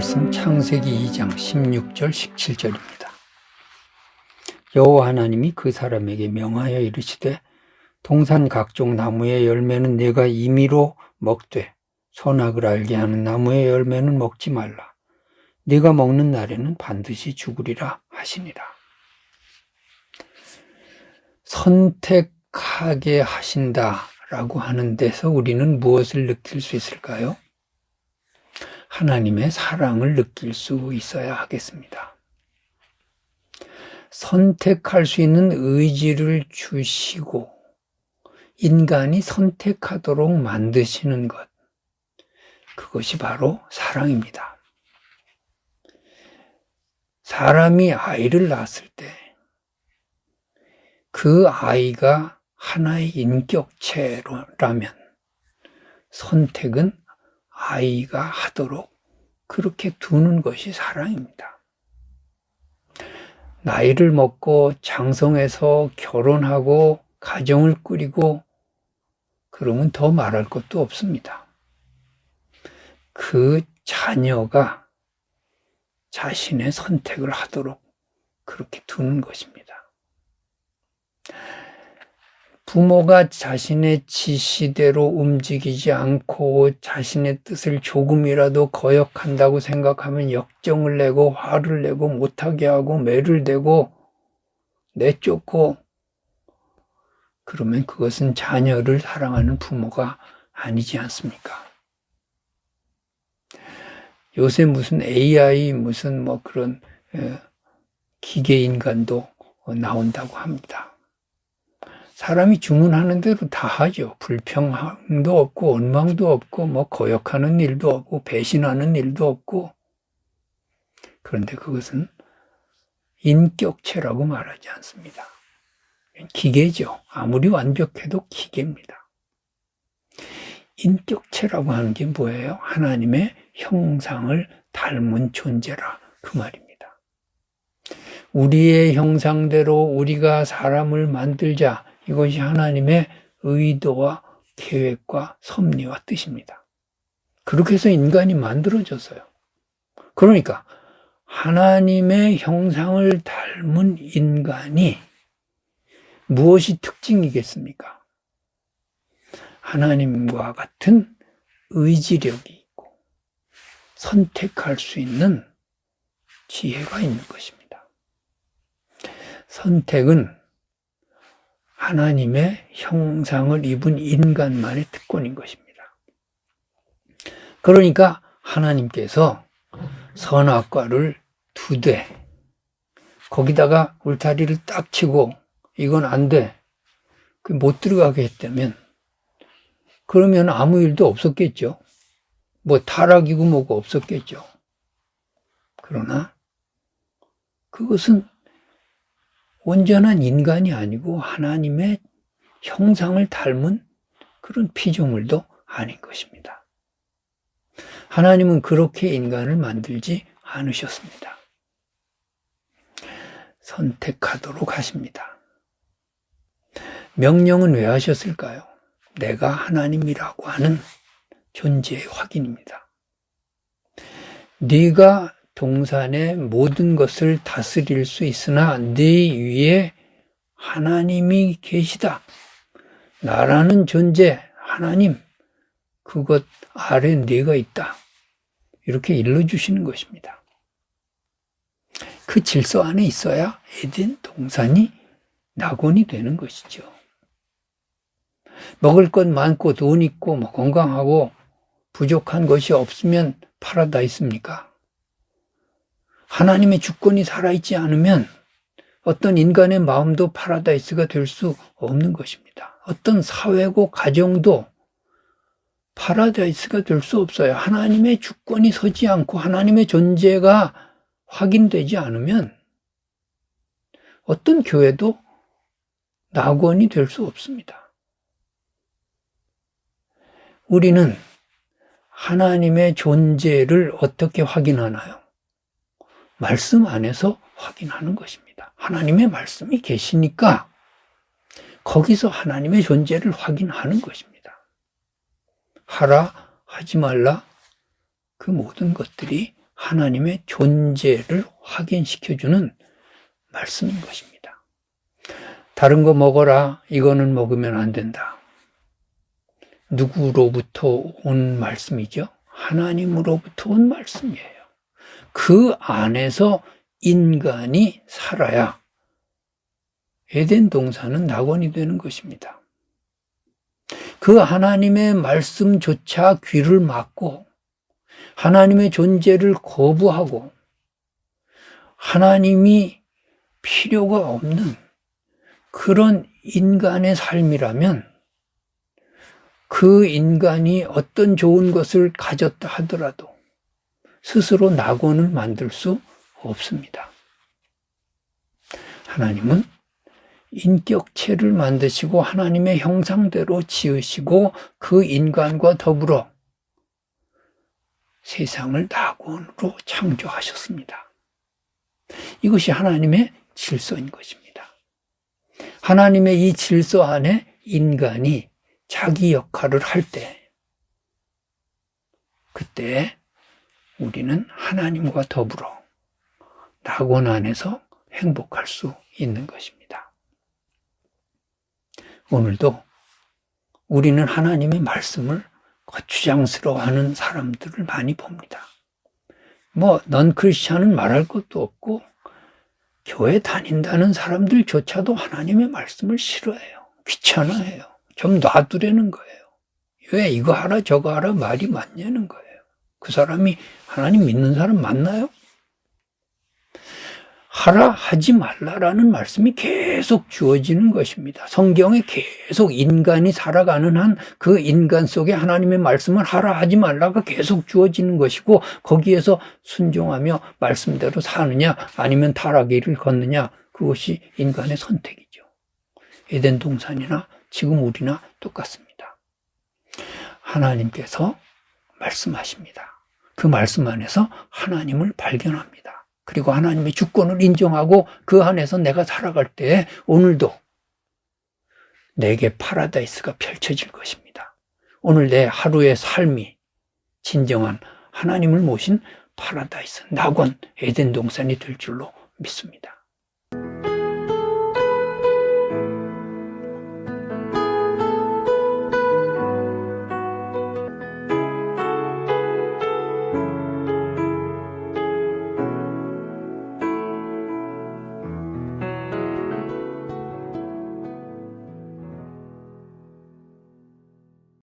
말씀 창세기 2장 16절 17절입니다. 여호와 하나님이 그 사람에게 명하여 이르시되 동산 각종 나무의 열매는 내가 임의로 먹되 선악을 알게 하는 나무의 열매는 먹지 말라. 네가 먹는 날에는 반드시 죽으리라 하시니라. 선택하게 하신다라고 하는 데서 우리는 무엇을 느낄 수 있을까요? 하나님의 사랑을 느낄 수 있어야 하겠습니다. 선택할 수 있는 의지를 주시고 인간이 선택하도록 만드시는 것. 그것이 바로 사랑입니다. 사람이 아이를 낳았을 때 그 아이가 하나의 인격체라면 선택은 아이가 하도록 그렇게 두는 것이 사랑입니다. 나이를 먹고 장성해서 결혼하고 가정을 꾸리고 그러면 더 말할 것도 없습니다. 그 자녀가 자신의 선택을 하도록 그렇게 두는 것입니다. 부모가 자신의 지시대로 움직이지 않고 자신의 뜻을 조금이라도 거역한다고 생각하면 역정을 내고 화를 내고 못하게 하고 매를 대고 내쫓고 그러면 그것은 자녀를 사랑하는 부모가 아니지 않습니까? 요새 무슨 AI 무슨 뭐 그런 기계 인간도 나온다고 합니다. 사람이 주문하는 대로 다 하죠. 불평도 없고 원망도 없고 뭐 거역하는 일도 없고 배신하는 일도 없고 그런데 그것은 인격체라고 말하지 않습니다. 기계죠. 아무리 완벽해도 기계입니다. 인격체라고 하는 게 뭐예요? 하나님의 형상을 닮은 존재라 그 말입니다. 우리의 형상대로 우리가 사람을 만들자 이것이 하나님의 의도와 계획과 섭리와 뜻입니다. 그렇게 해서 인간이 만들어졌어요. 그러니까 하나님의 형상을 닮은 인간이 무엇이 특징이겠습니까? 하나님과 같은 의지력이 있고 선택할 수 있는 지혜가 있는 것입니다. 선택은 하나님의 형상을 입은 인간만의 특권인 것입니다. 그러니까 하나님께서 선악과를 두 대, 거기다가 울타리를 딱 치고 이건 안 돼. 그못 들어가게 했다면 그러면 아무 일도 없었겠죠. 뭐 타락이고 뭐고 없었겠죠. 그러나 그것은 온전한 인간이 아니고 하나님의 형상을 닮은 그런 피조물도 아닌 것입니다. 하나님은 그렇게 인간을 만들지 않으셨습니다. 선택하도록 하십니다. 명령은 왜 하셨을까요? 내가 하나님이라고 하는 존재의 확인입니다. 네가 동산의 모든 것을 다스릴 수 있으나 네 위에 하나님이 계시다. 나라는 존재, 하나님, 그것 아래 네가 있다. 이렇게 일러주시는 것입니다. 그 질서 안에 있어야 에덴 동산이 낙원이 되는 것이죠. 먹을 것 많고 돈 있고 뭐 건강하고 부족한 것이 없으면 파라다이스입니까? 하나님의 주권이 살아있지 않으면 어떤 인간의 마음도 파라다이스가 될 수 없는 것입니다. 어떤 사회고 가정도 파라다이스가 될 수 없어요. 하나님의 주권이 서지 않고 하나님의 존재가 확인되지 않으면 어떤 교회도 낙원이 될 수 없습니다. 우리는 하나님의 존재를 어떻게 확인하나요? 말씀 안에서 확인하는 것입니다. 하나님의 말씀이 계시니까 거기서 하나님의 존재를 확인하는 것입니다. 하라, 하지 말라, 그 모든 것들이 하나님의 존재를 확인시켜주는 말씀인 것입니다. 다른 거 먹어라. 이거는 먹으면 안 된다. 누구로부터 온 말씀이죠? 하나님으로부터 온 말씀이에요. 그 안에서 인간이 살아야 에덴 동산은 낙원이 되는 것입니다. 그 하나님의 말씀조차 귀를 막고 하나님의 존재를 거부하고 하나님이 필요가 없는 그런 인간의 삶이라면 그 인간이 어떤 좋은 것을 가졌다 하더라도 스스로 낙원을 만들 수 없습니다. 하나님은 인격체를 만드시고 하나님의 형상대로 지으시고 그 인간과 더불어 세상을 낙원으로 창조하셨습니다. 이것이 하나님의 질서인 것입니다. 하나님의 이 질서 안에 인간이 자기 역할을 할 때, 그때 우리는 하나님과 더불어 낙원 안에서 행복할 수 있는 것입니다. 오늘도 우리는 하나님의 말씀을 거추장스러워하는 사람들을 많이 봅니다. 뭐, 넌 크리스찬은 말할 것도 없고, 교회 다닌다는 사람들조차도 하나님의 말씀을 싫어해요. 귀찮아해요. 좀 놔두려는 거예요. 왜 이거 하라 저거 하라 말이 맞냐는 거예요. 그 사람이 하나님 믿는 사람 맞나요? 하라 하지 말라라는 말씀이 계속 주어지는 것입니다. 성경에 계속 인간이 살아가는 한 그 인간 속에 하나님의 말씀을 하라 하지 말라가 계속 주어지는 것이고 거기에서 순종하며 말씀대로 사느냐 아니면 타락의 일을 걷느냐 그것이 인간의 선택이죠. 에덴 동산이나 지금 우리나 똑같습니다. 하나님께서 말씀하십니다. 그 말씀 안에서 하나님을 발견합니다. 그리고 하나님의 주권을 인정하고 그 안에서 내가 살아갈 때 오늘도 내게 파라다이스가 펼쳐질 것입니다. 오늘 내 하루의 삶이 진정한 하나님을 모신 파라다이스, 낙원, 에덴 동산이 될 줄로 믿습니다.